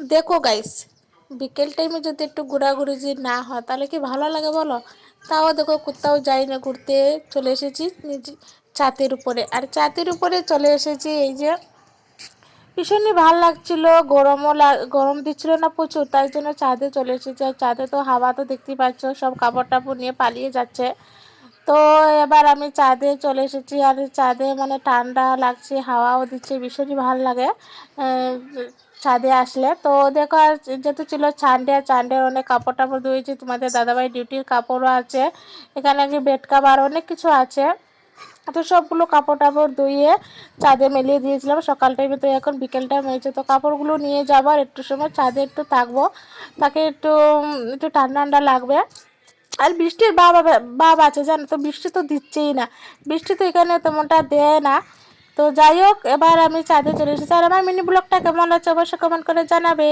দেখো গাইস বিকেল টাইমে যদি একটু ঘোরাঘুরি যদি না হয়, তাহলে কি ভালো লাগে বলো? তাও দেখো কোথাও যাই না, ঘুরতে চলে এসেছি নিজে ছাতের উপরে। আর ছাতের উপরে চলে এসেছি এই যে, ভীষণই ভালো লাগছিল, গরমও গরম দিচ্ছিল না প্রচুর, তাই জন্য চাঁদে চলে এসেছি। আর চাঁদে তো হাওয়া তো দেখতেই পাচ্ছ, সব কাপড় টাপড় নিয়ে পালিয়ে যাচ্ছে। তো এবার আমি চাঁদে চলে এসেছি আর চাঁদে মানে ঠান্ডা লাগছে, হাওয়াও দিচ্ছে, ভীষণই ভালো লাগে ছাদে আসলে। তো দেখো আর যেহেতু ছিল ছান্ডে আর অনেক কাপড় টাপড় ধুয়েছি, তোমাদের দাদাভাই ডিউটির কাপড়ও আছে, এখানে কি বেড কাভার অনেক কিছু আছে। তো সবগুলো কাপড় টাপড় ধুয়ে চাঁদে মেলিয়ে দিয়েছিলাম, সকাল টাইমে তো এখন বিকেল টাইম হয়েছে, তো কাপড়গুলো নিয়ে যাবার একটু সময় চাঁদে একটু থাকব, তাকে একটু একটু ঠান্ডা ঠান্ডা লাগবে। আর বৃষ্টির বাবা বাবা আছে, জানো তো, বৃষ্টি তো দিচ্ছেই না। বৃষ্টি তো এখানে তেমনটা দেয় না। তো যাই হোক, এবার আমি চাঁদে চলে এসেছি। আর আমার মিনি ব্লগটা কেমন আছে অবশ্যই কমেন্ট করে জানাবে।